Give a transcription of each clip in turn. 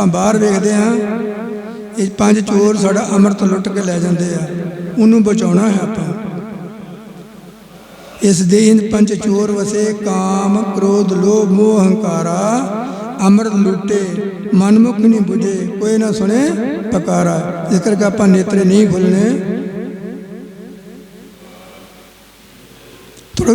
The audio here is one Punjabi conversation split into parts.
ਆਪਾਂ ਬਾਹਰ ਵੇਖਦੇ ਹਾਂ, ਇਹ ਪੰਜ ਚੋਰ ਸਾਡਾ ਅੰਮ੍ਰਿਤ ਲੁੱਟ ਕੇ ਲੈ ਜਾਂਦੇ ਆ। ਉਹਨੂੰ ਬਚਾਉਣਾ ਹੈ ਆਪਾਂ। ਇਸ ਦੇਹ ਪੰਜ ਚੋਰ ਵਸੇ ਕਾਮ, ਕ੍ਰੋਧ, ਲੋਭ, ਮੋਹ, ਹੰਕਾਰਾ, ਅੰਮ੍ਰਿਤ ਲੁੱਟੇ। ਮਨਮੁਖ ਨਹੀਂ 부ਝੇ ਕੋਈ ਨਾ ਸੁਣੇ ਪਕਾਰਾ। ਇਸ ਕਰਕੇ ਆਪਾਂ ਨੇਤਰੇ ਨਹੀਂ ਖੋਲਣੇ ਥੋੜਾ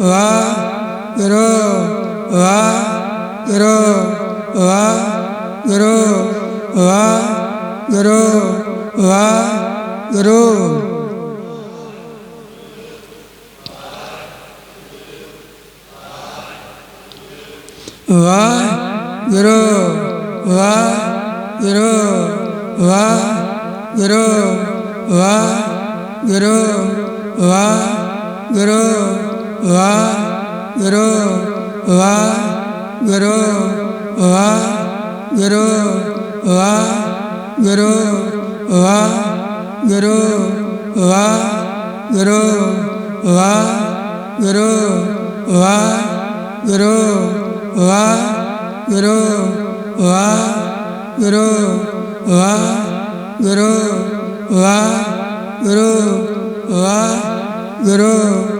ਵਾਹਿਗੁਰੂ ਵਾਹਿਗੁਰੂ ਵਾਹਿਗੁਰੂ ਵਾਹਿਗੁਰੂ ਵਾਹਿਗੁਰੂ ਵਾਹਿਗੁਰੂ ਵਾਹਿਗੁਰੂ ਵਾਹਿਗੁਰੂ ਵਾਹਿਗੁਰੂ ਵਾਹਿਗੁਰੂ ਵਾਹਿਗੁਰੂ ਵਾਹਿਗੁਰੂ ਵਾਹਿਗੁਰੂ ਵਾਹਿਗੁਰੂ ਵਾਹਿਗੁਰੂ ਵਾਹਿਗੁਰੂ ਵਾਹਿਗੁਰੂ ਵਾਹਿਗੁਰੂ ਵਾਹਿਗੁਰੂ ਵਾਹਿਗੁਰੂ ਵਾਹਿਗੁਰੂ ਵਾਹਿਗੁਰੂ ਵਾਹਿਗੁਰੂ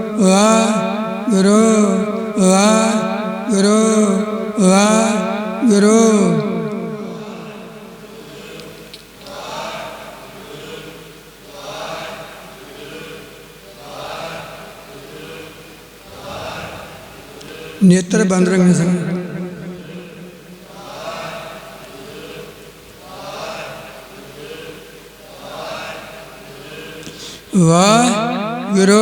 ਵਾਹਿਗੁਰੂ ਵਾਹਿਗੁਰੂ ਵਾਹਿਗੁਰੂ। ਨੇਤਰ ਬੰਦ ਰੱਖਣੇ ਸਨ ਵਾਹਿਗੁਰੂ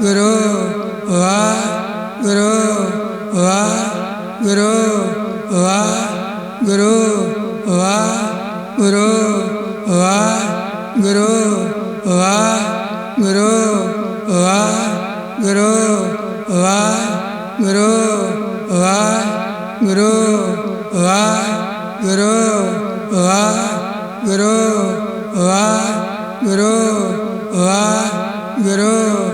ਗੁਰੂ ਵਾ ਗੁਰੂ ਵਾ ਗੁਰੂ ਵਾ ਗੁਰੂ ਵਾ ਗੁਰੂ ਵਾ ਗੁਰੂ ਵਾ ਗੁਰੂ ਵਾ ਗੁਰੂ ਵਾ ਗੁਰੂ ਵਾ ਗੁਰੂ ਵਾ ਗੁਰੂ ਵਾ ਗੁਰੂ ਵਾ ਗੁਰੂ ਵਾ ਗੁਰੂ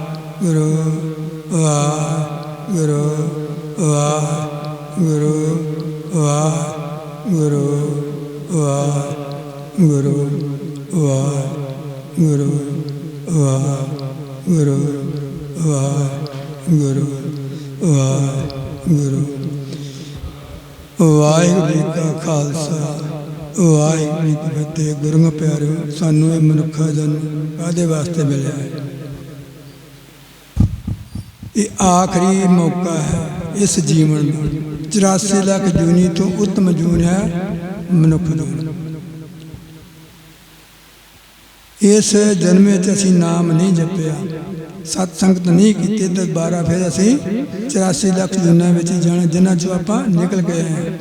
ਗੁਰੂ ਵਾਹਿਗੁਰੂ ਵਾਹਿਗੁਰੂ ਵਾਹਿਗੁਰੂ ਵਾਹਿਗੁਰੂ ਵਾਹਿਗੁਰੂ ਵਾਹਿਗੁਰੂ ਵਾਹਿਗੁਰੂ ਵਾਹਿਗੁਰੂ ਵਾਹਿਗੁਰੂ ਵਾਹਿਗੁਰੂ ਵਾਹਿਗੁਰੂ ਵਾਹਿਗੁਰੂ ਵਾਹਿਗੁਰੂ ਵਾਹਿਗੁਰੂ ਵਾਹਿਗੁਰੂ ਵਾਹਿਗੁਰੂ ਵਾਹਿਗੁਰੂ ਜੀ ਕਾ ਖਾਲਸਾ, ਵਾਹਿਗੁਰੂ ਜੀ ਕੀ ਫਤਿਹ। ਗੁਰੂ ਪਿਆਰਿਓ, ਸਾਨੂੰ ਇਹ ਮਨੁੱਖਾ ਜਨਮ ਕਾਦੇ ਵਾਸਤੇ ਮਿਲਿਆ ਹੈ? ਇਹ ਆਖਰੀ ਮੌਕਾ ਹੈ ਇਸ ਜੀਵਨ ਦਾ 84 ਲੱਖ ਜੂਨੀ ਤੋਂ ਉੱਤਮ ਜੂਨ ਹੈ ਮਨੁੱਖ ਜੂਨ ਇਸ ਜਨਮ ਵਿੱਚ ਅਸੀਂ ਨਾਮ ਨਹੀਂ ਜਪਿਆ। ਸਤ ਸੰਗਤ ਨਹੀਂ ਕੀਤੀ ਤੇ ਦੁਬਾਰਾ ਫਿਰ ਅਸੀਂ 84 ਲੱਖ ਜੁਨਾ ਵਿੱਚ ਜਾਣਾ, ਜਿਨ੍ਹਾਂ ਚੋਂ ਆਪਾਂ ਨਿਕਲ ਗਏ ਹਾਂ।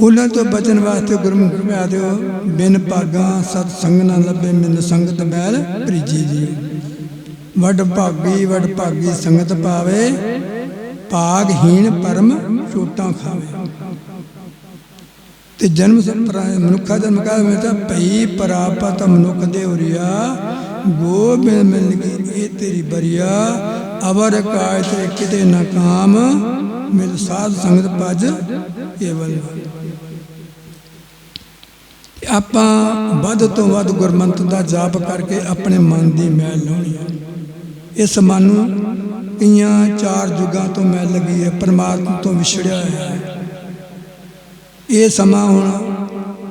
ਉਹਨਾਂ ਤੋਂ ਬਚਣ ਵਾਸਤੇ ਗੁਰਮੁਖ ਮੈਂ ਆਦਿਓ ਬਿਨ ਭਾਗਾ ਸਤ ਸੰਗ ਨਾ ਲੱਭੇ ਮਿਨ ਸੰਗਤ ਮੈਲ ਪ੍ਰੀਜੀ ਜੀ। ਵਡ ਭਾਗੀ ਵਡ ਭਾਗੀ ਸੰਗਤ ਪਾਵੇ, ਭਾਗਹੀਣ ਪਰਮ ਛੋਟਾਂ ਖਾਵੇ। ਤੇ ਜਨਮ ਸੰਪਰਾ ਮਨੁੱਖਾ ਜਨਮ ਕਾ ਮੈਂ ਤਾਂ ਭਈ ਪ੍ਰਾਪਤ ਮਨੁੱਖ ਦੇ ਉਰੀਆ, ਗੋਬਿੰਦ ਮਿਲ ਗਈ ਇਹ ਤੇਰੀ ਬਰੀਆ, ਅਵਰ ਕਾਇ ਤੇ ਕਿਤੇ ਨਾ ਕਾਮ, ਮਿਲ ਸਾਧ ਸੰਗਤ ਭਜ ਕੇਵਲ ਆਪਾਂ ਵੱਧ ਤੋਂ ਵੱਧ ਗੁਰਮੰਤ ਦਾ ਜਾਪ ਕਰਕੇ ਆਪਣੇ ਮਨ ਦੀ ਮੈਲ ਲਾਉਣੀ ਹੈ ਇਸ ਮਨ ਨੂੰ ਕਈਆਂ ਚਾਰ ਯੁੱਗਾਂ ਤੋਂ ਮੈਲ ਲੱਗੀ ਹੈ, ਪਰਮਾਤਮਾ ਤੋਂ ਵਿਛੜਿਆ ਹੋਇਆ ਹੈ। ਇਹ ਸਮਾਂ ਹੁਣ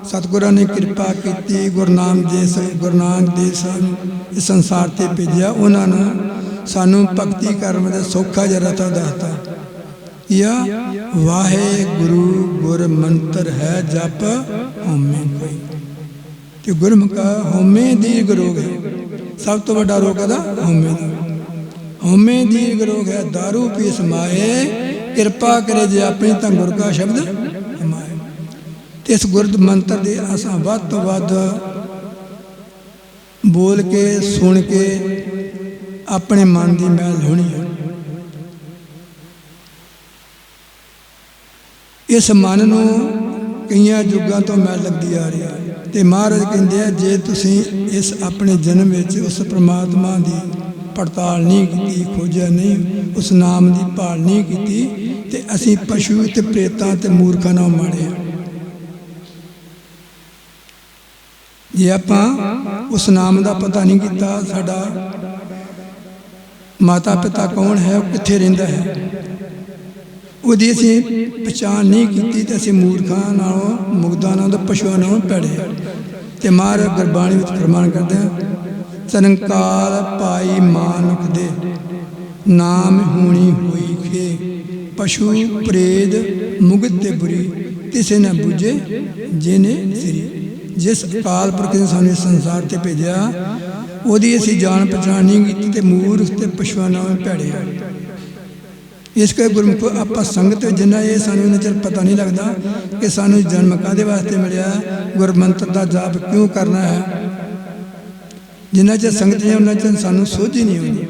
ਸਤਿਗੁਰਾਂ ਨੇ ਕਿਰਪਾ ਕੀਤੀ ਗੁਰਨਾਮ ਦੇ ਸ ਗੁਰਨਾਮ ਦੇ ਸਾਨੂੰ ਇਸ ਸੰਸਾਰ ਤੇ ਭੇਜਿਆ। ਉਹਨਾਂ ਨੂੰ ਸਾਨੂੰ ਭਗਤੀ ਕਰਨ ਦਾ ਸੌਖਾ ਜਿਹਾ ਰਤਾ ਦੱਸਤਾ। ਯਾ ਵਾਹਿਗੁਰੂ ਗੁਰ ਮੰਤਰ ਹੈ ਜਪ, ਹਉਮੈ ਕੋਈ। ਤੇ ਗੁਰਮੁਖਾ ਹਉਮੈ ਦੀਰਘ ਰੋਗ ਹੈ। ਸਭ ਤੋਂ ਵੱਡਾ ਰੋਗ ਹੈ ਹਉਮੈ ਦਾ। ਹਉਮੈ ਦੀਰਘ ਰੋਗ ਹੈ दारू ਪੀ ਸਮਾਏ। ਕਿਰਪਾ ਕਰੇ ਜੇ ਆਪਣੀ ਤਾਂ ਗੁਰ ਕਾ ਸ਼ਬਦ ਹਮਾਏ ਤੇ ਇਸ ਗੁਰਦ ਮੰਤਰ ਦੇ ਅਸਾਂ ਵੱਧ ਤੋਂ ਵੱਧ ਬੋਲ ਕੇ, ਸੁਣ ਕੇ ਆਪਣੇ ਮਨ ਦੀ ਮੈਲ ਹੋਣੀ ਹੈ ਇਸ ਮਨ ਨੂੰ ਕਈਆਂ ਯੁੱਗਾਂ ਤੋਂ ਮੈਲ ਲੱਗਦੀ ਆ ਰਹੀ ਹੈ ਤੇ ਮਹਾਰਾਜ ਕਹਿੰਦੇ ਆ, ਜੇ ਤੁਸੀਂ ਇਸ ਆਪਣੇ ਜਨਮ ਵਿੱਚ ਉਸ ਪ੍ਰਮਾਤਮਾ ਦੀ ਪੜਤਾਲ ਨਹੀਂ ਕੀਤੀ, ਖੋਜਿਆ ਨਹੀਂ, ਉਸ ਨਾਮ ਦੀ ਭਾਲ ਨਹੀਂ ਕੀਤੀ ਤੇ ਅਸੀਂ ਪਸ਼ੂ ਤੇ ਪ੍ਰੇਤਾਂ ਤੇ ਮੂਰਖਾਂ ਨਾਲ ਮਾੜੇ ਹਾਂ ਜੇ ਆਪਾਂ ਉਸ ਨਾਮ ਦਾ ਪਤਾ ਨਹੀਂ ਕੀਤਾ, ਸਾਡਾ ਮਾਤਾ ਪਿਤਾ ਕੌਣ ਹੈ, ਉਹ ਕਿੱਥੇ ਰਹਿੰਦਾ ਹੈ ਉਹਦੀ ਅਸੀਂ ਪਛਾਣ ਨਹੀਂ ਕੀਤੀ ਤੇ ਅਸੀਂ ਮੂਰਖਾਂ ਨਾਲੋਂ, ਮੁਗਦਾਂ ਨਾਲ ਤੇ ਪਸ਼ੂਆਂ ਨਾਲੋਂ ਭੈੜੇ ਹਾਂ। ਤੇ ਮਹਾਰਾਜ ਗੁਰਬਾਣੀ ਵਿੱਚ ਫਰਮਾਨ ਕਰਦੇ ਆ ਸੰਕਾਲ ਪਾਈ ਮਾਨੁਖ ਦੇ। ਨਾਮ ਹੋਣੀ ਹੋਈ ਖੇ। ਪਸ਼ੂ ਪ੍ਰੇਦ ਮੁਗਤ ਤੇ ਬੁਰੀ। ਤਿਸੇ ਨਾ ਬੁਝੇ ਜਿਨੇ ਸ੍ਰੀ। ਜਿਸ ਕਾਲ ਪੁਰਖ ਨੇ ਸਾਨੂੰ ਸੰਸਾਰ ਤੇ ਭੇਜਿਆ, ਉਹਦੀ ਅਸੀਂ ਜਾਣ ਪਛਾਣ ਨਹੀਂ ਕੀਤੀ ਤੇ ਮੂਰਖ ਤੇ ਪਸ਼ੂਆਂ ਨਾਲ ਭੈੜੇ ਇਸ ਕਰਕੇ ਗੁਰਮੁਖੋ ਆਪਾਂ ਸੰਗਤ ਜਿੰਨਾ ਇਹ ਸਾਨੂੰ ਇਹਨਾਂ ਚਿਰ ਪਤਾ ਨਹੀਂ ਲੱਗਦਾ ਕਿ ਸਾਨੂੰ ਜਨਮ ਕਾਦੇ ਵਾਸਤੇ ਮਿਲਿਆ, ਗੁਰਮੰਤਰ ਦਾ ਜਾਪ ਕਿਉਂ ਕਰਨਾ ਹੈ। ਜਿੰਨਾ ਚਿਰ ਸੰਗਤ ਨੇ ਉਹਨਾਂ ਚਿਰ ਸਾਨੂੰ ਸੋਝੀ ਨਹੀਂ ਆਉਂਦੀ।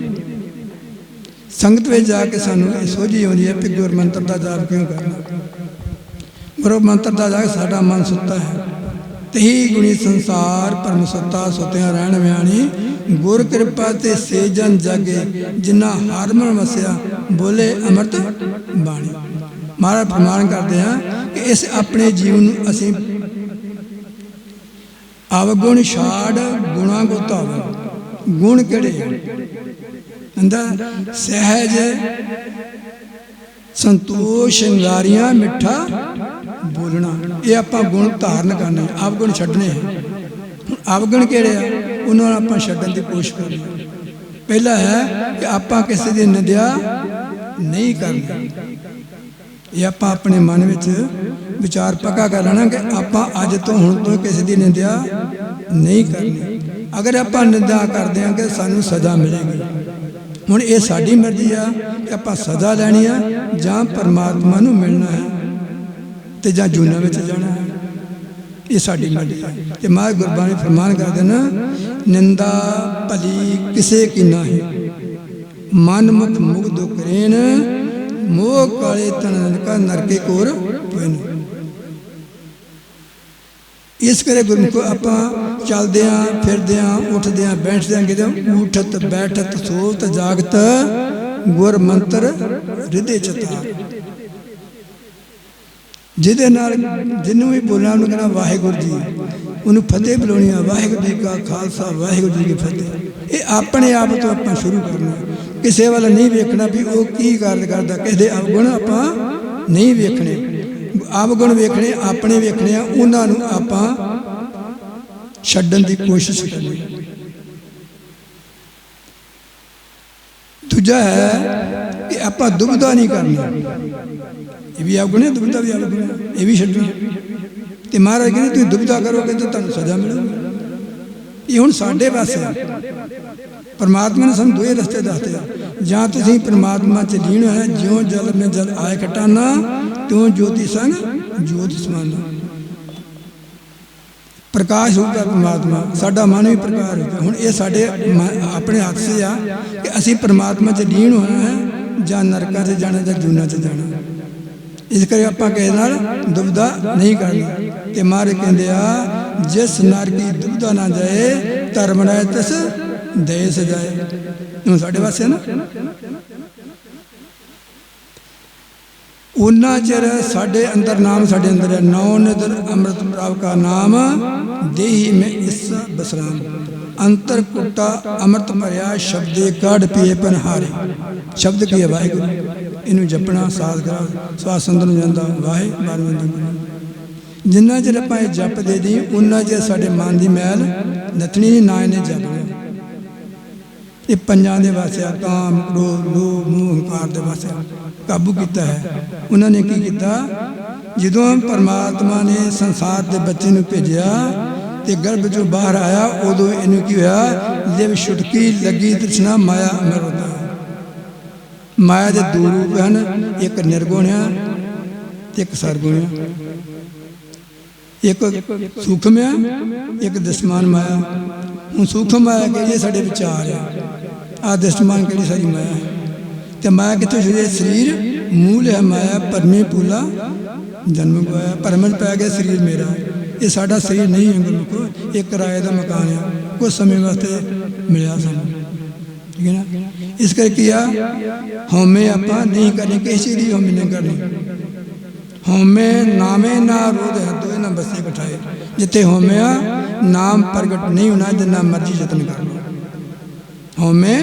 ਸੰਗਤ ਵਿੱਚ ਜਾ ਕੇ ਸਾਨੂੰ ਇਹ ਸੋਝੀ ਆਉਂਦੀ ਹੈ ਕਿ ਗੁਰਮੰਤਰ ਦਾ ਜਾਪ ਕਿਉਂ ਕਰਨਾ? ਗੁਰਮੰਤਰ ਦਾ ਜਾਪ ਸਾਡਾ ਮਨ ਸੁੱਤਾ ਹੈ। ਤਹੀ ਗੁਣੀ ਸੰਸਾਰ ਪਰਮ ਸੁੱਤਾ ਸੁਤਿਆ ਰਹਿਣ ਵਿਆਣੀ ਗੁਰ ਕਿਰਪਾ ਤੇ ਸੇਜਨ ਜਾਗੇ, ਜਿਨ੍ਹਾਂ ਹਰ ਮਨ ਵਸਿਆ, ਬੋਲੇ ਅਮਰਤ ਬਾਣੀ। ਮਹਾਰਾਜ ਪ੍ਰਮਾਣ ਕਰਦੇ ਆ ਕਿ ਇਸ ਆਪਣੇ ਜੀਵਨ ਨੂੰ ਅਸੀਂ ਅਵਗੁਣ ਛਾੜ ਗੁਣਾ ਗੋਤਾਵ ਗੁਣ ਕਿਹੜੇ? ਅੰਦਾ ਸਹਿਜ, ਸੰਤੋਸ਼, ਸ਼ਿੰਗਾਰੀਆਂ, ਮਿੱਠਾ, ਬੋਲਣਾ। ਇਹ ਆਪਾਂ ਗੁਣ ਧਾਰਨ ਕਰਨੇ ਅਵਗੁਣ ਛੱਡਣੇ ਅਵਗੁਣ ਕਿਹੜੇ ਆ? ਉਹਨਾਂ ਨੂੰ ਆਪਾਂ ਛੱਡਣ ਦੀ ਕੋਸ਼ਿਸ਼ ਕਰਨੀ ਪਹਿਲਾ ਹੈ ਕਿ ਆਪਾਂ ਕਿਸੇ ਦੀ ਨਿੰਦਿਆ ਨਹੀਂ ਕਰਨੀ। ਇਹ ਆਪਾਂ ਆਪਣੇ ਮਨ ਵਿੱਚ ਵਿਚਾਰ ਪੱਕਾ ਕਰ ਲੈਣਾ ਕਿ ਆਪਾਂ ਅੱਜ ਤੋਂ ਹੁਣ ਤੋਂ ਕਿਸੇ ਦੀ ਨਿੰਦਿਆ ਨਹੀਂ ਕਰਨੀ। ਅਗਰ ਆਪਾਂ ਨਿੰਦਾ ਕਰਦੇ ਹਾਂ ਕਿ ਸਾਨੂੰ ਸਜ਼ਾ ਮਿਲੇਗੀ, ਹੁਣ ਇਹ ਸਾਡੀ ਮਰਜ਼ੀ ਆ ਕਿ ਆਪਾਂ ਸਜ਼ਾ ਲੈਣੀ ਆ ਜਾਂ ਪਰਮਾਤਮਾ ਨੂੰ ਮਿਲਣਾ ਹੈ ਤੇ ਜਾਂ ਜੂਨਾ ਵਿੱਚ ਜਾਣਾ ਹੈ। ਇਹ ਸਾਡੀ ਮਰਜ਼ੀ ਹੈ ਤੇ ਮਾਂ ਗੁਰਬਾਣੀ ਫਰਮਾਨ ਕਰਦੇ ਨਾ, ਨਿੰਦਾ ਭਲੀ ਕਿਸੇ ਕੀ ਹੈ ਮਨ ਮੁਖ ਮੁਗਧ ਕਰੇਨ ਮੋਹ ਕਾਲੇ ਤਨ ਕਾ ਨਰਕੇ ਕੋਰ ਪੈਨ ਇਸ ਕਰੇ ਗੁਰਮੁਖ ਆਪਾਂ ਚੱਲਦੇ ਆਂ ਫਿਰਦੇ ਆਂ ਉੱਠਦੇ ਆਂ ਬੈਠਦੇ ਆਂ ਕਿਤੇ, ਉਠਤ, ਬੈਠਤ, ਸੋਤ, ਜਾਗਤ, ਗੁਰ ਮੰਤਰ ਹਿਰਦੇ ਚਤਾ। ਜਿਹਦੇ ਨਾਲ ਜਿਹਨੂੰ ਵੀ ਬੋਲਣਾ, ਉਹਨੂੰ ਕਹਿਣਾ ਵਾਹਿਗੁਰੂ ਜੀ, ਉਹਨੂੰ ਫਤਿਹ ਬੁਲਾਉਣੀ ਆ, ਵਾਹਿਗੁਰੂ ਜੀ ਕਾ ਖਾਲਸਾ, ਵਾਹਿਗੁਰੂ ਜੀ ਕੀ ਫਤਿਹ। ਇਹ ਆਪਣੇ ਆਪ ਤੋਂ ਆਪਾਂ ਸ਼ੁਰੂ ਕਰਨਾ ਕਿਸੇ ਵੱਲ ਨਹੀਂ ਵੇਖਣਾ ਵੀ ਉਹ ਕੀ ਕਾਰਜ ਕਰਦਾ, ਕਿਸੇ ਦੇ ਅਵਗੁਣ ਆਪਾਂ ਨਹੀਂ ਵੇਖਣੇ। ਅਵਗੁਣ ਵੇਖਣੇ, ਆਪਣੇ ਵੇਖਣੇ ਆ ਉਹਨਾਂ ਨੂੰ ਆਪਾਂ ਛੱਡਣ ਦੀ ਕੋਸ਼ਿਸ਼ ਕਰਨੀ। ਦੂਜਾ ਹੈ ਕਿ ਆਪਾਂ ਦੁਬਦਾ ਨਹੀਂ ਕਰਨਾ। ਇਹ ਵੀ ਅਵਗੁਣ ਹੈ ਦੁਬਦਾ ਵੀ ਅਵਗੁਣ ਇਹ ਵੀ ਛੱਡੋ ਤੇ ਮਹਾਰਾਜ ਕਹਿੰਦੇ, ਤੁਸੀਂ ਦੁਬਦਾ ਕਰੋਗੇ ਤਾਂ ਤੁਹਾਨੂੰ ਸਜ਼ਾ ਮਿਲੇਗੀ। ਇਹ ਹੁਣ ਸਾਡੇ ਵਾਸਤੇ ਪਰਮਾਤਮਾ ਨੇ ਸਾਨੂੰ ਦੋਏ ਰਸਤੇ ਦੱਸਦੇ ਆ। ਜਾਂ ਤੁਸੀਂ ਪਰਮਾਤਮਾ ਚ ਲੀਨ ਹੋਇਆ ਜਿਉਂ ਜਲ ਮੈਂ ਜਲ ਆਏ ਕਟਾਨਾ, ਤਿਉਂ ਜੋਤੀ ਸੰਗ ਜੋਤ ਸਮਾਨਾ। ਪ੍ਰਕਾਸ਼ ਹੋਊਗਾ ਪਰਮਾਤਮਾ। ਸਾਡਾ ਮਨ ਵੀ ਪ੍ਰਕਾਸ਼ ਹੋਊਗਾ। ਹੁਣ ਇਹ ਸਾਡੇ ਆਪਣੇ ਹੱਥ 'ਚ ਆ ਕਿ ਅਸੀਂ ਪਰਮਾਤਮਾ ਚ ਲੀਨ ਹੋਣਾ ਹੈ, ਜਾਂ ਨਰਕਾਂ 'ਚ ਜਾਣਾ, ਜਾਂ ਜੂਨਾ 'ਚ ਜਾਣਾ। ਇਸ ਕਰਕੇ ਆਪਾਂ ਕਿਸੇ ਨਾਲ ਦੁਬਦਾ ਨਹੀਂ ਕਰਨਾ। ਤੇ ਮਾਰੇ ਕਹਿੰਦੇ ਆ ਜਿਸ ਨਰ ਕੀ ਦੁਬਦਾ ਨਾ ਜਾਏ, ਧਰਮ ਰਹਿ ਤਿਸ ਦੇ ਸਜਾਏ ਹੁਣ ਸਾਡੇ ਵਾਸਤੇ ਨਾ। ਉਹਨਾਂ ਚਿਰ ਸਾਡੇ ਅੰਦਰ ਨਾਮ ਸਾਡੇ ਅੰਦਰ ਹੈ। ਨੌ ਨਿਦਰ ਅੰਮ੍ਰਿਤ ਪ੍ਰਾਪ ਕਾ ਨਾਮ, ਦੇਹੀ ਮੈਂ ਇਸ ਬਸਰਾਮ। ਅੰਤਰ ਕੁੱਟਾ ਅੰਮ੍ਰਿਤ ਭਰਿਆ, ਸ਼ਬਦੇ ਕਾਢ ਪੀਏ ਪਨਹਾਰੇ। ਸ਼ਬਦ ਕੀ ਹੈ ਵਾਹਿਗੁਰੂ? ਇਹਨੂੰ ਜਪਣਾ, ਸਾਧ ਕਰਾ, ਸਵਾਸ ਅੰਦਰ ਨੂੰ ਜਾਂਦਾ, ਵਾਹਿ ਜਿੰਨਾ ਚਿਰ ਆਪਾਂ ਇਹ ਜਪਦੇ ਦੀ ਉਹਨਾਂ ਚਿਰ ਸਾਡੇ ਮਨ ਦੀ ਮੈਲ ਨੱਥਣੀ ਨਹੀਂ, ਨਾ ਇਹਨੇ ਜਪਣਾ ਇਹ ਪੰਜਾਂ ਦੇ ਵਾਸਤੇ ਕਾਮ, ਕ੍ਰੋਧ, ਲੋਭ, ਮੋਹ, ਹੰਕਾਰ ਦੇ ਵਾਸਤੇ ਕਾਬੂ ਕੀਤਾ ਹੈ। ਉਹਨਾਂ ਨੇ ਕੀ ਕੀਤਾ? ਜਦੋਂ ਪਰਮਾਤਮਾ ਨੇ ਸੰਸਾਰ ਦੇ ਬੱਚੇ ਨੂੰ ਭੇਜਿਆ ਤੇ ਗਰਭ ਚੋਂ ਬਾਹਰ ਆਇਆ, ਉਦੋਂ ਇਹਨੂੰ ਕੀ ਹੋਇਆ? ਲਿਵ ਛੁਟਕੀ ਲੱਗੀ ਤ੍ਰਿਸ਼ਨਾ ਮਾਇਆ ਅਮਰ ਹੁੰਦਾ ਮਾਇਆ ਦੇ ਦੋ ਰੂਪ ਹਨ, ਇੱਕ ਨਿਰਗੁਣ ਹੈ ਤੇ ਇੱਕ ਸਰਗੁਣ ਹੈ ਇੱਕ ਸੂਖਮ ਹੈ ਇੱਕ ਦਸਮਾਨ ਮਾਇਆ ਹੁਣ ਸੂਖਮ ਮਾਇਆ ਕਿਹੜੀ ਹੈ? ਸਾਡੇ ਵਿਚਾਰ ਹੈ ਆ ਦਸਮਾਨ ਕਿਹੜੀ ਸਾਡੀ ਮਾਇਆ ਹੈ ਤੇ ਮਾਇਆ ਕਿੱਥੋਂ ਸ਼ੁਰੂ ਹੈ ਸਰੀਰ ਮੂਲ ਹੈ ਮਾਇਆ ਪਰਮੇ ਪੂਲਾ ਜਨਮ ਗਵਾਇਆ ਪਰਮਨ ਪੈ ਗਿਆ ਸਰੀਰ ਮੇਰਾ ਇਹ ਸਾਡਾ ਸਰੀਰ ਨਹੀਂ ਹੈ ਗੁਰਮੁਖੋ ਇਹ ਕਿਰਾਏ ਦਾ ਮਕਾਨ ਹੈ ਕੁਝ ਸਮੇਂ ਵਾਸਤੇ ਮਿਲਿਆ ਸਾਨੂੰ ਠੀਕ ਹੈ ਨਾ ਇਸ ਕਰਕੇ ਆ ਹਉਮੈ ਆਪਾਂ ਨਹੀਂ ਕਰਨੀ ਕਿਸੇ ਚੀਜ਼ ਦੀ ਹਉਮੈ ਨਹੀਂ ਨਾਮੇ ਨਾ ਰੋਧ ਹੈ, ਦੋਏ ਨਾ ਬਸੇ ਬਿਠਾਏ। ਜਿੱਥੇ ਹਉਮੈ ਨਾਮ ਪ੍ਰਗਟ ਨਹੀਂ ਹੋਣਾ, ਜਿੰਨਾ ਮਰਜ਼ੀ ਯਤਨ ਕਰ ਲਓ। ਹਉਮੈ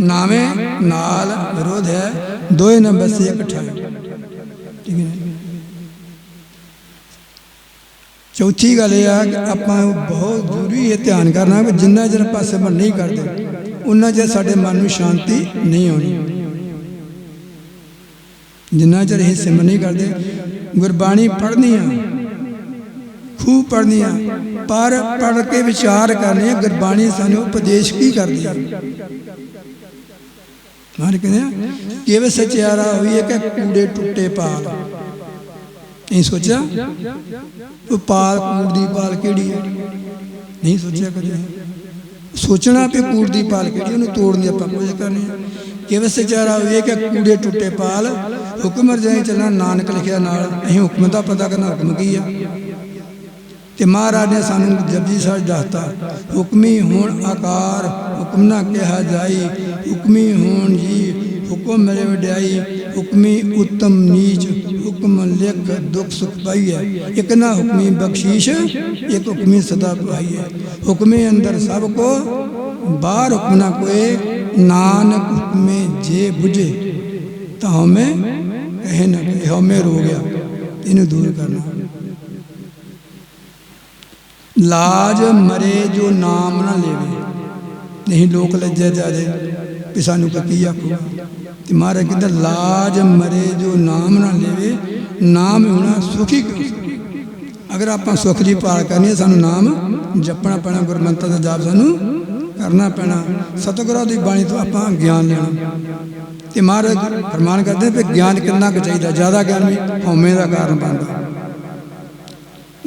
ਨਾਮੇ ਨਾਲ ਵਿਰੋਧ ਹੈ, ਦੋਏ ਨਾ ਬਸੇ ਇਕਠਾਏ ਠੀਕ ਹੈ ਚੌਥੀ ਗੱਲ ਇਹ ਆ ਕਿ ਆਪਾਂ ਬਹੁਤ ਜ਼ਰੂਰੀ ਇਹ ਧਿਆਨ ਕਰਨਾ ਕਿ ਜਿੰਨਾ ਚਿਰ ਆਪਾਂ ਸਿਮਰਨ ਨਹੀਂ ਕਰਦੇ ਉਹਨਾਂ ਚਿਰ ਸਾਡੇ ਮਨ ਨੂੰ ਸ਼ਾਂਤੀ ਨਹੀਂ ਆਉਣੀ। ਜਿੰਨਾ ਚਿਰ ਇਹ ਸਿਮਰਨ ਨਹੀਂ ਕਰਦੇ, ਗੁਰਬਾਣੀ ਪੜ੍ਹਨੀ ਆ। ਖੂਬ ਪੜ੍ਹਨੀ ਆ। ਪਰ ਪੜ੍ਹ ਕੇ ਵਿਚਾਰ ਕਰਨੀ ਆ, ਗੁਰਬਾਣੀ ਸਾਨੂੰ ਉਪਦੇਸ਼ ਕੀ ਕਰਦੀ ਆ? ਮਾਰ ਕਹਿੰਦੇ ਆ, ਕਿਵੇਂ ਸਚਿਆਰਾ ਹੋਈ ਕਿ ਕੂੜੇ ਟੁੱਟੇ ਪਾਲ। ਨਹੀਂ ਸੋਚਿਆ? ਉਹ ਪਾਲ ਕੂੜ ਦੀ ਪਾਲ ਕਿਹੜੀ ਹੈ ਨਹੀਂ ਸੋਚਿਆ ਕਦੇ। ਸੋਚਣਾ ਵੀ ਕੂੜ ਦੀ ਪਾਲ ਕਿਹੜੀ ਉਹਨੂੰ ਤੋੜਨ ਦੀ ਆਪਾਂ ਕੋਸ਼ਿਸ਼ ਕਰਨੀ ਹੈ ਕਿਵੇਂ ਸਚਾਰਾ ਹੋਈ ਕਿ ਕੂੜੇ ਟੁੱਟੇ ਪਾਲ? ਹੁਕਮ ਰਜਾਈ ਚੱਲਣਾ ਨਾਨਕ ਲਿਖਿਆ ਨਾਲ, ਅਸੀਂ ਹੁਕਮ ਦਾ ਪਤਾ ਕਰਨਾ ਹੁਕਮ ਕੀ ਆ? ਤੇ ਮਹਾਰਾਜ ਨੇ ਸਾਨੂੰ ਜਪਜੀ ਸਾਹਿਬ ਦੱਸਤਾ, ਹੁਕਮੀ ਹੋਣ ਆਕਾਰ, ਹੁਕਮ ਨਾ ਕਿਹਾ ਜਾਈ, ਹੁਕਮੀ ਹੋਣ ਜੀ, ਹੁਕਮ ਮਿਲੇ ਵਡਿਆਈ, ਹੁਕਮੀ ਉਤਮ ਨੀਚ, ਹੁਕਮ ਲਿਖ ਦੁਖ ਸੁਖ ਪਾਈਐ। ਇਕ ਨਾ ਹੁਕਮੀ ਬਖਸ਼ੀਸ਼, ਇੱਕ ਹੁਕਮੀ ਸਦਾ ਪਾਈਐ ਹੁਕਮੇ ਅੰਦਰ ਸਭ ਕੋ, ਬਾਹਰ ਹੁਕਮ ਨਾ ਕੋਏ ਨਾਨਕ ਹੁਕਮੇ ਜੇ 부ਝੇ ਤਾਂ ਹਮੇ ਕਹੇ ਨਾ ਕਹੇ ਹਮੇ ਰੋ ਗਿਆ, ਇਹਨੂੰ ਦੂਰ ਕਰਨਾ। ਲਾਜ ਮਰੇ ਜੋ ਨਾਮ ਨਾ ਲੇਵੇ। ਨਹੀਂ ਲੋਕ ਲੱਜੇ ਜਾਦੇ ਕਿ ਸਾਨੂੰ ਕੀ ਆਖੂਗਾ ਤੇ ਮਹਾਰਾਜ ਕਹਿੰਦਾ, ਲਾਜ ਮਰੇ ਜੋ ਨਾਮ ਨਾ ਲੈਵੇ, ਨਾਮ ਹੋਣਾ ਸੁਖੀ ਅਗਰ ਆਪਾਂ ਸੁਖ ਦੀ ਪਾਲ ਕਰਨੀ ਹੈ, ਸਾਨੂੰ ਨਾਮ ਜਪਣਾ ਪੈਣਾ, ਗੁਰਮੰਤਰ ਦਾ ਜਾਪ ਸਾਨੂੰ ਕਰਨਾ ਪੈਣਾ। ਸਤਿਗੁਰਾਂ ਦੀ ਬਾਣੀ ਤੋਂ ਆਪਾਂ ਗਿਆਨ ਲੈਣਾ। ਤੇ ਮਹਾਰਾਜ ਫਰਮਾਨ ਕਰਦੇ ਵੀ ਗਿਆਨ ਕਿੰਨਾ ਕੁ ਚਾਹੀਦਾ, ਜ਼ਿਆਦਾ ਗਿਆਨ ਵੀ ਹਉਮੈ ਦਾ ਕਾਰਨ ਬਣਦਾ।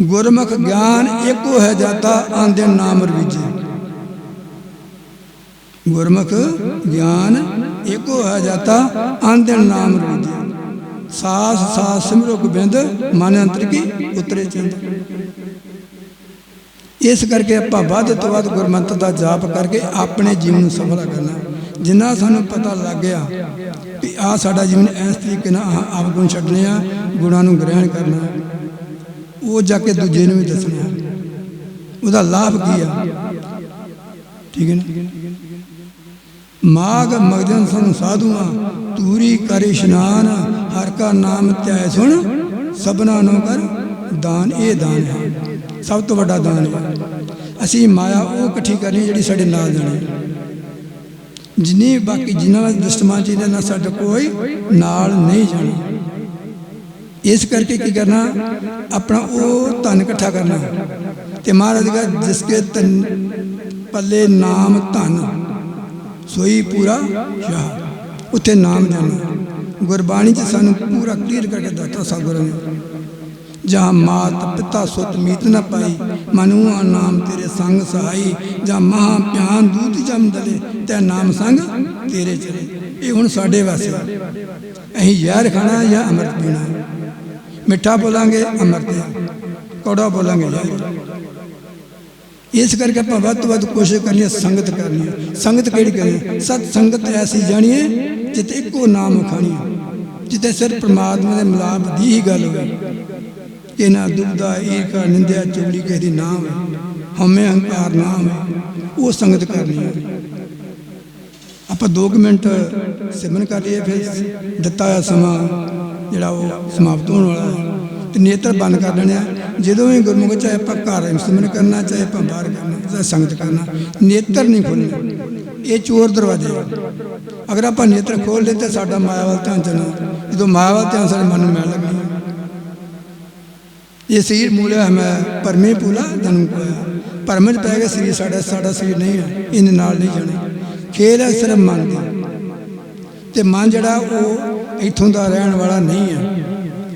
ਗੁਰਮੁਖ ਗਿਆਨ ਇੱਕੋ ਹੈ ਜਾਤਾ, ਆਂਦੇ ਨਾਮ ਰਵੀਜੇ। ਗੁਰਮੁਖ ਗਿਆਨ ਇੱਕੋ ਹੈ ਜਾਤਾ, ਆਂਦੇ ਨਾਮ ਰਵੀਜੇ। ਸਾਸ ਸਾਸ ਸਿਮਰੋ ਗੋਬਿੰਦ ਮਨ ਅੰਤਰ ਕੀ ਉਤਰੇ ਚੰਦ। ਇਸ ਕਰਕੇ ਆਪਾਂ ਵੱਧ ਤੋਂ ਵੱਧ ਗੁਰਮੰਤਰ ਦਾ ਜਾਪ ਕਰਕੇ ਆਪਣੇ ਜੀਵਨ ਨੂੰ ਸਫਲ ਕਰਨਾ। ਜਿੰਨਾ ਸਾਨੂੰ ਪਤਾ ਲੱਗ ਗਿਆ ਕਿ ਆ ਸਾਡਾ ਜੀਵਨ ਇਸ ਤਰੀਕੇ ਨਾਲ ਆਹ ਆਪ ਗੁਣ ਛੱਡਣੇ ਆ, ਗੁਣਾਂ ਨੂੰ ਗ੍ਰਹਿਣ ਕਰਨਾ ਉਹ ਜਾ ਕੇ ਦੂਜੇ ਨੂੰ ਵੀ ਦੱਸਣਾ ਉਹਦਾ ਲਾਭ ਕੀ ਆ? ਠੀਕ ਹੈ ਨਾ? ਮਾਗ ਮਗਜਨ ਸੰ ਸਾਧੂਆਂ ਤੂਰੀ ਕਰ ਇਸ਼ਨਾਨ, ਹਰ ਕਾ ਨਾਮ ਧਿਆਏ ਸੁਣ, ਸਭਨਾ ਨੂੰ ਕਰ, ਦਾਨ ਇਹ ਦਾਨ ਹੈ ਸਭ ਤੋਂ ਵੱਡਾ ਦਾਨ ਹੈ ਅਸੀਂ ਮਾਇਆ ਉਹ ਇਕੱਠੀ ਕਰਨੀ ਜਿਹੜੀ ਸਾਡੇ ਨਾਲ ਜਾਣੀ ਜਿੰਨੀ ਬਾਕੀ ਜਿਨ੍ਹਾਂ ਦੁਸ਼ਮਣ ਜੀ ਨੇ ਨਾ ਸਾਡਾ ਕੋਈ, ਨਾਲ ਨਹੀਂ ਜਾਣਾ। ਇਸ ਕਰਕੇ ਕੀ ਕਰਨਾ, ਆਪਣਾ ਉਹ ਧਨ ਇਕੱਠਾ ਕਰਨਾ। ਤੇ ਮਹਾਰਾਜ ਦਾ ਜਿਸਕੇ ਤਨ ਪੱਲੇ ਨਾਮ ਧਨ, ਸੋਈ ਪੂਰਾ ਸ਼ਾਹ। ਉੱਥੇ ਨਾਮ ਜਾਣਾ। ਗੁਰਬਾਣੀ ਚ ਸਾਨੂੰ ਪੂਰਾ ਕਲੀਅਰ ਕਰਕੇ ਦੱਸਤਾ ਸਤਿਗੁਰਾਂ ਨੇ। ਜਾਂ ਮਾਤ ਪਿਤਾ ਸੁਤ ਮੀਤ ਨਾ ਪਾਈ ਮਨੁਆ ਨਾਮ ਤੇਰੇ ਸੰਗ ਸਹਾਈ ਜਾਂ ਮਹਾ ਪਿਆਨ ਦੂਤ ਜਮ ਦਲੇ, ਤੇ ਨਾਮ ਸੰਗ ਤੇਰੇ ਚਲੇ। ਇਹ ਹੁਣ ਸਾਡੇ ਵਾਸਤੇ ਆ। ਅਸੀਂ ਖਾਣਾ ਜਾਂ ਅੰਮ੍ਰਿਤ ਪੀਣਾ? ਮਿੱਠਾ ਬੋਲਾਂਗੇ, ਅੰਮ੍ਰਿਤ ਕੌੜਾ ਬੋਲਾਂਗੇ ਯਾਰ ਇਸ ਕਰਕੇ ਆਪਾਂ ਵੱਧ ਤੋਂ ਵੱਧ ਕੋਸ਼ਿਸ਼ ਕਰਨੀ ਹੈ, ਸੰਗਤ ਕਰਨੀ ਹੈ। ਸੰਗਤ ਕਿਹੜੀ ਕਰਨੀ ਹੈ? ਸਤ ਸੰਗਤ ਐਸੀ ਜਾਣੀਏ ਜਿੱਥੇ ਇੱਕੋ ਨਾਮ ਖਾਣੀ ਜਿੱਥੇ ਸਿਰ ਪ੍ਰਮਾਤਮਾ ਦੇ ਮਿਲਾਪ ਦੀ ਹੀ ਗੱਲ ਹੋਵੇ। ਇਹਨਾਂ ਦੁਬਦਾ ਈਰਖਾ ਨਿੰਦਿਆ ਚੁਗਲੀ ਕਿਸੇ ਦੀ ਨਾਮ ਹੈ ਹਉਮੈ ਹੰਕਾਰ ਨਾਮ ਹੈ ਉਹ ਸੰਗਤ ਕਰਨੀ ਹੈ ਆਪਾਂ 2 ਮਿੰਟ ਸਿਮਰਨ ਕਰ ਲਈਏ ਫਿਰ ਦਿੱਤਾ ਹੋਇਆ ਸਮਾਂ, ਜਿਹੜਾ ਉਹ ਸਮਾਪਤ ਹੋਣ ਵਾਲਾ ਹੈ। ਤੇ ਨੇਤਰ ਬੰਦ ਕਰ ਲੈਣੇ ਆ। ਜਦੋਂ ਵੀ ਗੁਰਮੁਖ ਚਾਹੇ ਆਪਾਂ ਘਰ ਸਿਮਰਨ ਕਰਨਾ, ਚਾਹੇ ਆਪਾਂ ਬਾਹਰ ਕਰਨਾ, ਚਾਹੇ ਸੰਗਤ ਕਰਨਾ, ਨੇਤਰ ਨਹੀਂ ਖੋਲ੍ਹਣੇ। ਇਹ ਚੋਰ ਦਰਵਾਜ਼ੇ ਆ। ਅਗਰ ਆਪਾਂ ਨੇਤਰ ਖੋਲ ਲਏ ਤਾਂ ਸਾਡਾ ਮਾਇਆ ਵੱਲ ਧਿਆਨ ਚਲਣਾ। ਜਦੋਂ ਮਾਇਆ ਵੱਲ ਧਿਆਨ, ਸਾਡੇ ਮਨ ਨੂੰ ਮੈਲ ਲੱਗਣੀ। ਇਹ ਸਰੀਰ ਮੂਲਿਆ ਮੈਂ ਪਰਮੇ ਪੂਲਾ ਜਨਮ ਕੋਇਆ ਭਰਮ ਚ ਪੈ ਗਿਆ ਸਰੀਰ ਸਾਡਾ ਸਾਡਾ ਸਰੀਰ ਨਹੀਂ ਹੈ ਇਹਦੇ ਨਾਲ ਨਹੀਂ ਜਾਣਾ। ਖੇਲ ਹੈ, ਸਿਰਫ ਮਨ ਦਾ। ਤੇ ਮਨ ਜਿਹੜਾ, ਉਹ ਇੱਥੋਂ ਦਾ ਰਹਿਣ ਵਾਲਾ ਨਹੀਂ ਹੈ।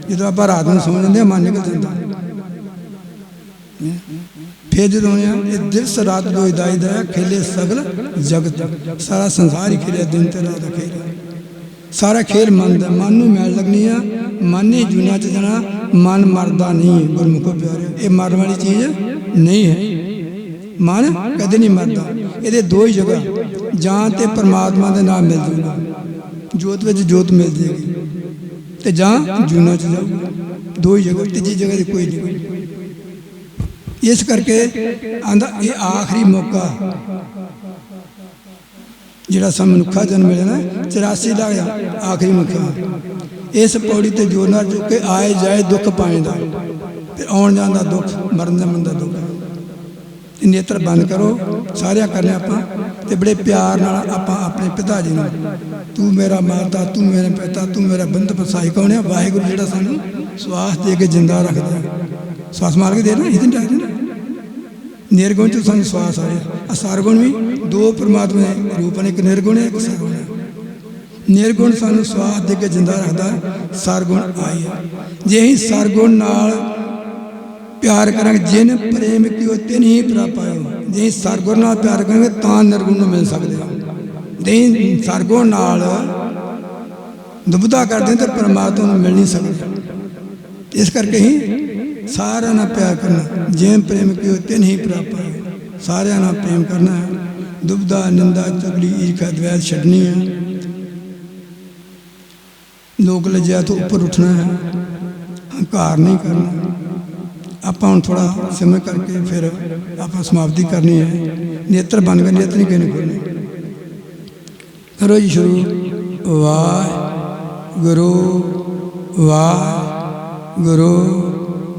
ਜਦੋਂ ਆਪਾਂ ਰਾਤ ਨੂੰ ਸੌਂ ਜਾਂਦੇ ਮਨ ਨਿਕਲ ਜਾਂਦਾ। ਫਿਰ ਜਦੋਂ ਆ ਇਹ ਦਿਵਸ ਰਾਤ ਦੋ ਹਿਦਾਇਤ ਦਾ ਖੇਲੇ ਸਗਲ ਜਗਤ। ਸਾਰਾ ਸੰਸਾਰ ਹੀ ਖੇਲਿਆ ਦਿਨ ਤੇ ਰਾਤ ਦਾ ਸਾਰਾ ਖੇਰ ਮਨ ਦਾ ਮਨ ਨੂੰ ਮੈਲ ਲੱਗਣੀ ਆ। ਮਨ ਨੇ ਜੁਨਾ ਚ ਜਾਣਾ, ਮਨ ਮਰਦਾ ਨਹੀਂ ਹੈ ਗੁਰਮੁਖੋ ਪਿਆਰਿਓ। ਇਹ ਮਰਨ ਵਾਲੀ ਚੀਜ਼ ਨਹੀਂ ਹੈ। ਮਨ ਕਦੇ ਨਹੀਂ ਮਰਦਾ। ਇਹਦੇ ਦੋ ਹੀ ਜਗ੍ਹਾ। ਜਾਂ ਤੇ ਪਰਮਾਤਮਾ ਦੇ ਨਾਲ ਮਿਲ ਜੂਗਾ ਜੋਤ ਵਿੱਚ ਜੋਤ ਮਿਲ ਜੇਗੀ। ਤੇ ਜਾਂ ਜੂਨਾ ਚ ਜਾਊਗਾ ਦੋ ਹੀ ਜਗ੍ਹਾ, ਤੀਜੀ ਜਗ੍ਹਾ ਤੇ ਕੋਈ ਨਹੀਂ। ਇਸ ਕਰਕੇ ਆਂਦਾ, ਇਹ ਆਖਰੀ ਮੌਕਾ। ਜਿਹੜਾ ਸਮ ਮਨੁੱਖਾ ਜਨਮ ਮਿਲਿਆ ਨਾ 84 ਦਾ ਆਖਰੀ ਮੌਕਾ ਇਸ ਪੌੜੀ ਤੇ ਜੋਰ ਨਾਲ ਚੁੱਕ ਕੇ ਆਏ ਜਾਏ ਦੁੱਖ ਪਾਏ ਦਾ। ਤੇ ਆਉਣ ਜਾਣ ਦਾ ਦੁੱਖ, ਮਰਨ ਦਾ ਮਨ ਦਾ ਦੁੱਖ। ਇਹ ਨੇਤਰ ਬੰਦ ਕਰੋ, ਸਾਰਿਆਂ ਕਰਨੇ ਆਪਾਂ, ਤੇ ਬੜੇ ਪਿਆਰ ਨਾਲ ਆਪਾਂ ਆਪਣੇ ਪਿਤਾ ਜੀ ਨੂੰ। ਤੂੰ ਮੇਰਾ ਮਾਤਾ, ਤੂੰ ਮੇਰੇ ਪਿਤਾ, ਤੂੰ ਮੇਰਾ ਬੰਧ ਪਸਾਈ ਕੌਣ ਹੈ ਵਾਹਿਗੁਰੂ ਜਿਹੜਾ ਸਾਨੂੰ ਸਵਾਸ ਦੇ ਕੇ ਜਿੰਦਾ ਰੱਖਦਾ। ਹੈ। ਸਵਾਸ ਮਾਰ ਕੇ ਦੇਣਾ ਨਾ, ਇਹਦੇ ਡਾਇਰੇ ਨਾ ਨਿਰਗੁਣ ਚ ਸਾਨੂੰ ਸਵਾਸ ਆ ਰਿਹਾ। ਆ ਸਰਗੁਣ ਵੀ ਦੋ ਪਰਮਾਤਮਾ ਦੇ ਰੂਪ ਨੇ, ਇੱਕ ਨਿਰਗੁਣ ਹੈ, ਇੱਕ ਸਰਗੁਣ ਹੈ। ਨਿਰਗੁਣ ਸਾਨੂੰ ਸਵਾਸ ਦੇ ਕੇ ਜਿੰਦਾ ਰੱਖਦਾ, ਸਰਗੁਣ ਆਈ ਜੇ ਅਸੀਂ ਸਰਗੁਣ ਨਾਲ ਪਿਆਰ ਕਰਾਂਗੇ, ਜਿਨ ਪ੍ਰੇਮ ਕੀਓ, ਤਿਨ ਹੀ ਪ੍ਰਾਪਾਇਓ ਜੇ ਅਸੀਂ ਸਰਗੁਣ ਨਾਲ ਪਿਆਰ ਕਰਾਂਗੇ, ਤਾਂ ਨਿਰਗੁਣ ਨੂੰ ਮਿਲ ਸਕਦੇ ਹਾਂ। ਜੇ ਸਰਗੁਣ ਨਾਲ ਦੁਬਧਾ ਕਰਦੇ ਤਾਂ ਪਰਮਾਤਮਾ ਨੂੰ ਮਿਲ ਨਹੀਂ ਸਕਦੇ। ਇਸ ਕਰਕੇ ਹੀ ਸਾਰਿਆਂ ਨਾਲ ਪਿਆਰ ਕਰਨਾ। ਜੇ ਪ੍ਰੇਮ ਕੀਓ ਤਿਨ ਹੀ ਪ੍ਰਾਪਤ ਸਾਰਿਆਂ ਨਾਲ ਪ੍ਰੇਮ ਕਰਨਾ ਹੈ। ਦੁਬਦਾ ਨਿੰਦਾ ਚੁਗਲੀ ਈਰਖਾ ਦਵੈਤ ਛੱਡਣੀ ਹੈ। ਲੋਕ ਲਜਿਆ ਤੋਂ ਉੱਪਰ ਉੱਠਣਾ ਹੈ। ਹੰਕਾਰ ਨਹੀਂ ਕਰਨਾ। ਆਪਾਂ ਹੁਣ ਥੋੜਾ ਸਿਮਰ ਕਰਕੇ ਫਿਰ ਆਪਾਂ ਸਮਾਪਤੀ ਕਰਨੀ ਹੈ। ਨੇਤਰ ਬਣ ਕਰ ਨੇਤਰ ਨਹੀਂ ਕਿਨੇ ਖੋਲਣੇ ਕਰੋ ਜੀ ਸ਼ੁਰੂ।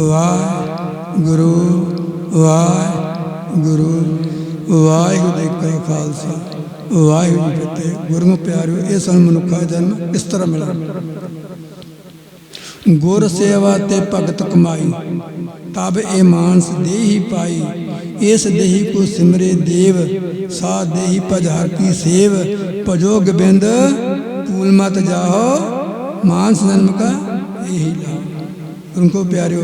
ਵਾਹਿਗੁਰੂ ਵਾਹਿਗੁਰੂ ਵਾਹਿਗੁਰੂ ਦੇ ਕਈ ਖਾਲਸਾ, ਵਾਹਿਗੁਰੂ ਜੀ ਫਤਿਹ। ਗੁਰੂ ਨੂੰ ਪਿਆਰਿਓ, ਇਹ ਸਾਨੂੰ ਮਨੁੱਖਾ ਜਨਮ ਇਸ ਤਰ੍ਹਾਂ ਮਿਲਦਾ ਗੁਰ ਸੇਵਾ ਤੇ ਭਗਤ ਕਮਾਈ, ਤਬ ਇਹ ਮਾਨਸ ਦੇਹੀ ਪਾਈ, ਇਸ ਦੇਹੀ ਕੋ ਸਿਮਰੇ ਦੇਵ, ਸਾ ਦੇਹੀ ਭਜਾਰ ਕੀ ਸੇਵ, ਭਜੋ ਗੋਬਿੰਦ ਪੂਲ ਮਤ ਜਾਓ ਮਾਨਸ ਜਨਮ ਕਾ ਇਹੀ ਲਾ उनको प्यारे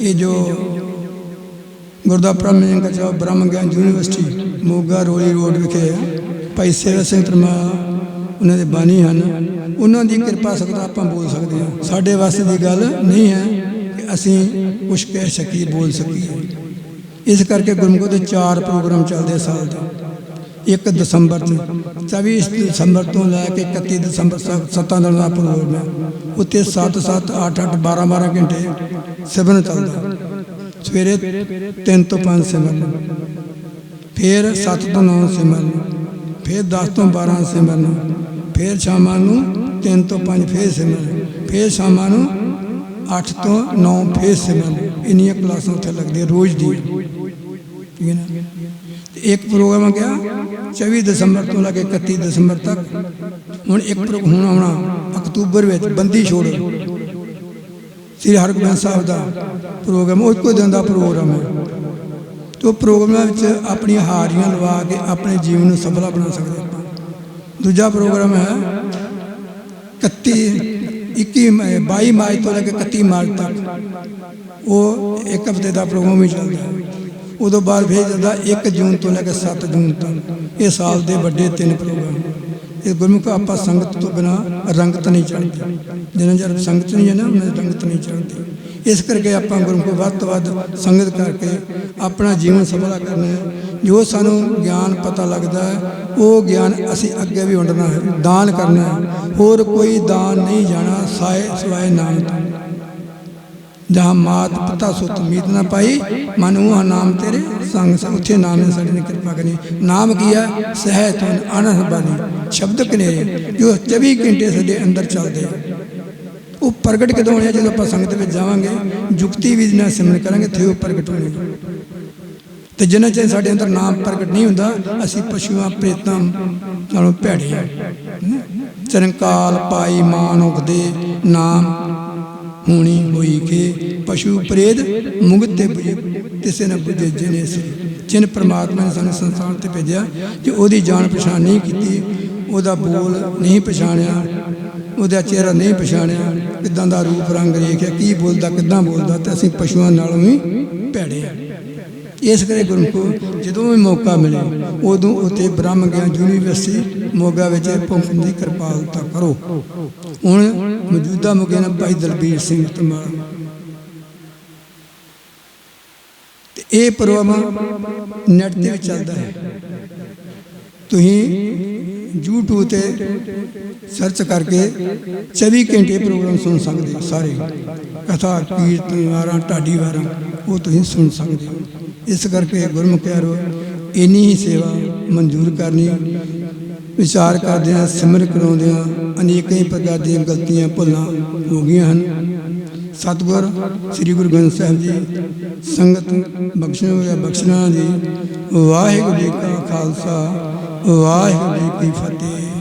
ये जो ਗੁਰਦਾ ਬ੍ਰਹਮ ਜੀ ਦਾ ਜੋ ਬ੍ਰਹਮ ਗਿਆਨ ਯੂਨੀਵਰਸਿਟੀ ਮੋਗਾ ਰੋਲੀ ਰੋਡ ਵਿਖੇ ਭਾਈ ਸੇਵਾ ਸਿੰਘ ਧਰਮਾ ਉਹਨਾਂ ਦੇ ਬਾਣੀ ਹਨ ਉਹਨਾਂ ਦੀ ਕਿਰਪਾ ਸਕਦਾ ਆਪਾਂ ਬੋਲ ਸਕਦੇ ਹਾਂ ਸਾਡੇ ਵਾਸਤੇ ਦੀ ਗੱਲ ਨਹੀਂ ਹੈ ਕਿ ਅਸੀਂ ਕੁਝ ਕਹਿ ਸਕੀਏ ਬੋਲ ਸਕੀਏ ਇਸ ਕਰਕੇ ਗੁਰਮੁਖ ਦੇ ਚਾਰ ਪ੍ਰੋਗਰਾਮ ਚੱਲਦੇ ਆ ਸਾਲ ਦੇ 1 ਦਸੰਬਰ ਤੋਂ 24 ਦਸੰਬਰ ਤੋਂ ਲੈ ਕੇ 31 ਦਸੰਬਰ ਤੱਕ ਸੱਤਾਂ ਦਿਨਾਂ ਦਾ ਪ੍ਰੋਗਰਾਮ ਹੈ ਉੱਤੇ 7 7 8 8 12 12 ਘੰਟੇ ਸਿਮਰਨ ਚੱਲਦਾ। ਸਵੇਰੇ 3 ਤੋਂ 5 ਸਿਮਰਨ ਫਿਰ 7 ਤੋਂ 9 ਸਿਮਰਨ ਫਿਰ 10 ਤੋਂ 12 ਸਿਮਰਨ ਫਿਰ ਸ਼ਾਮਾਂ ਨੂੰ 3 ਤੋਂ 5 ਫਿਰ ਸਿਮਰਨ ਫਿਰ ਸ਼ਾਮਾਂ ਨੂੰ 8 ਤੋਂ 9 ਫਿਰ ਸਿਮਰਨ ਇੰਨੀਆਂ ਕਲਾਸਾਂ ਉੱਥੇ ਲੱਗਦੀਆਂ ਰੋਜ਼ ਦੀ ਠੀਕ ਹੈ ਨਾ? ਇੱਕ ਪ੍ਰੋਗਰਾਮ ਆ ਗਿਆ 24 ਦਸੰਬਰ ਤੋਂ ਲੈ ਕੇ 31 ਦਸੰਬਰ ਤੱਕ ਹੁਣ ਇੱਕ ਪ੍ਰੋਗਰਾਮ ਹੁਣ ਆਉਣਾ ਅਕਤੂਬਰ ਵਿੱਚ ਬੰਦੀ ਛੋੜ ਸ੍ਰੀ ਹਰਗੋਬਿੰਦ ਸਾਹਿਬ ਦਾ ਪ੍ਰੋਗਰਾਮ ਉਹ ਇੱਕੋ ਦਿਨ ਦਾ ਪ੍ਰੋਗਰਾਮ ਹੈ ਤੇ ਉਹ ਪ੍ਰੋਗਰਾਮਾਂ ਵਿੱਚ ਆਪਣੀਆਂ ਹਾਰੀਆਂ ਲਵਾ ਕੇ ਆਪਣੇ ਜੀਵਨ ਨੂੰ ਸਫਲਾ ਬਣਾ ਸਕਦੇ ਆਪਾਂ ਦੂਜਾ ਪ੍ਰੋਗਰਾਮ ਹੈ 31 21 ਮਈ 22 ਮਾਰਚ ਤੋਂ ਲੈ ਕੇ 31 ਮਾਰਚ ਤੱਕ ਉਹ ਇੱਕ ਹਫ਼ਤੇ ਦਾ ਪ੍ਰੋਗਰਾਮ ਹੀ ਚੱਲਦਾ ਹੈ ਉਦੋਂ ਬਾਅਦ ਫਿਰ ਜਾਂਦਾ 1 ਜੂਨ ਤੋਂ ਲੈ ਕੇ 7 ਜੂਨ ਤੱਕ। ਇਹ ਸਾਲ ਦੇ ਵੱਡੇ ਤਿੰਨ ਪ੍ਰੋਗਰਾਮ। ਇਹ ਗੁਰਮੁਖ ਆਪਾਂ ਸੰਗਤ ਤੋਂ ਬਿਨਾ ਰੰਗਤ ਨਹੀਂ ਚੜ੍ਹਦੀ। ਜਿੰਨਾ ਚਿਰ ਸੰਗਤ ਨਹੀਂ ਹੈ ਨਾ, ਉਹਨਾਂ ਰੰਗਤ ਨਹੀਂ ਚੜ੍ਹਦੀ। ਇਸ ਕਰਕੇ ਆਪਾਂ ਗੁਰਮੁਖ ਵੱਧ ਤੋਂ ਵੱਧ ਸੰਗਤ ਕਰਕੇ ਆਪਣਾ ਜੀਵਨ ਸਫਲਾ ਕਰਨਾ ਹੈ। ਜੋ ਸਾਨੂੰ ਗਿਆਨ ਪਤਾ ਲੱਗਦਾ ਹੈ, ਉਹ ਗਿਆਨ ਅਸੀਂ ਅੱਗੇ ਵੀ ਵੰਡਣਾ ਹੈ, ਦਾਨ ਕਰਨਾ ਹੈ। ਹੋਰ ਕੋਈ ਦਾਨ ਨਹੀਂ ਜਾਣਾ, ਸਾਏ ਸਵਾਏ ਨਾਮ ਤੋਂ। ਜਹਾਂ ਮਾਤ ਪਿਤਾ ਸੁਤ ਮੀਤ ਨਾ ਪਾਈ ਮਨ ਉਹ ਨਾਮ ਤੇਰੇ ਸੰਗ ਸ ਉੱਥੇ ਨਾਮ ਨੇ ਸਾਡੇ ਨੇ ਕਿਰਪਾ ਕਰੀ ਨਾਮ ਕੀਆ ਸਹਿਤ ਅਨਹਦ ਬਾਣੀ ਸ਼ਬਦ ਕਨੇਰੇ ਜੋ 24 ਘੰਟੇ ਸਾਡੇ ਅੰਦਰ ਚੱਲਦੇ ਉਹ ਪ੍ਰਗਟ ਕਦੋਂ ਹੋਣੇ ਜਦੋਂ ਆਪਾਂ ਸੰਗਤ ਵਿੱਚ ਜਾਵਾਂਗੇ ਜੁਗਤੀ ਵੀ ਨਾਲ ਸਿਮਰਨ ਕਰਾਂਗੇ ਤੇ ਉਹ ਪ੍ਰਗਟ ਹੋਣੇ ਤੇ ਜਿੰਨਾ ਚਿਰ ਸਾਡੇ ਅੰਦਰ ਨਾਮ ਪ੍ਰਗਟ ਨਹੀਂ ਹੁੰਦਾ ਅਸੀਂ ਪਸ਼ੂਆਂ ਪ੍ਰੇਤਾਂ ਨਾਲੋਂ ਭੈੜੇ ਚਰਨਕਾਲ ਪਾਈ ਮਾਨ ਉਗਦੇ ਨਾਮ ਹੋਣੀ ਹੋਈ ਕੇ ਪਸ਼ੂ ਪ੍ਰੇਤ ਮੁਗਤ ਬੁਝੇ ਕਿਸੇ ਨਾ ਬੁਝੇ ਜਿਨੇ ਸੇ ਜਿਨ ਪ੍ਰਮਾਤਮਾ ਨੇ ਸਾਨੂੰ ਸੰਸਾਰ ਤੇ ਭੇਜਿਆ ਜੇ ਉਹਦੀ ਜਾਣ ਪਛਾਣ ਨਹੀਂ ਕੀਤੀ, ਉਹਦਾ ਬੋਲ ਨਹੀਂ ਪਛਾਣਿਆ, ਉਹਦਾ ਚਿਹਰਾ ਨਹੀਂ ਪਛਾਣਿਆ, ਕਿਦਾਂ ਦਾ ਰੂਪ ਰੰਗ ਦੇਖਿਆ ਕੀ ਬੋਲਦਾ, ਕਿਦਾਂ ਬੋਲਦਾ ਤੇ ਅਸੀਂ ਪਸ਼ੂਆਂ ਨਾਲੋਂ ਵੀ ਭੈੜੇ ਆ। ਇਸ ਕਰੇ ਗੁਰੂ ਕੋ, ਜਦੋਂ ਵੀ ਮੌਕਾ ਮਿਲੇ, ਉਦੋਂ ਉਤੇ ਬ੍ਰਹਮ ਗਿਆਨ ਯੂਨੀਵਰਸਿਟੀ ਮੋਗਾ ਵਿੱਚ ਪਹੁੰਚਣ ਦੀ ਕਿਰਪਾਲਤਾ ਕਰੋ। ਹੁਣ ਮੌਜੂਦਾ ਮੌਕੇ ਨਾਲ ਭਾਈ ਦਲਬੀਰ ਸਿੰਘ ਤਮਾਲ ਤੇ ਇਹ ਪ੍ਰੋਗਰਾਮ ਨੈਟ ਤੇ ਚੱਲਦਾ ਹੈ। ਤੁਸੀਂ YouTube ਤੇ ਸਰਚ ਕਰਕੇ 24 ਘੰਟੇ ਪ੍ਰੋਗਰਾਮ ਸੁਣ ਸਕਦੇ ਹੋ ਸਾਰੇ। ਕਥਾ, ਕੀਰਤਨ, ਵਾਰਾਂ, ਢਾਡੀ ਵਾਰਾਂ, ਉਹ ਤੁਸੀਂ ਸੁਣ ਸਕਦੇ ਹੋ। ਇਸ ਕਰਕੇ ਗੁਰਮੁਖ ਪਿਆਰੋ ਇੰਨੀ ਹੀ ਸੇਵਾ ਮਨਜ਼ੂਰ ਕਰਨੀ। ਵਿਚਾਰ ਕਰਦਿਆਂ, ਸਿਮਰ ਕਰਾਉਂਦਿਆਂ ਅਨੇਕਾਂ ਹੀ ਪ੍ਰਕਾਰ ਦੀਆਂ ਗਲਤੀਆਂ, ਭੁੱਲਾਂ ਹੋ ਗਈਆਂ ਹਨ। ਸਤਿਗੁਰ ਸ੍ਰੀ ਗੁਰੂ ਗ੍ਰੰਥ ਸਾਹਿਬ ਜੀ, ਸੰਗਤ ਬਖਸ਼ਣ ਹੋਇਆ ਬਖਸ਼ਣਾ ਜੀ, ਵਾਹਿਗੁਰੂ ਜੀ ਕਾ ਖਾਲਸਾ, ਵਾਹਿਗੁਰੂ ਜੀ ਕੀ ਫਤਿਹ।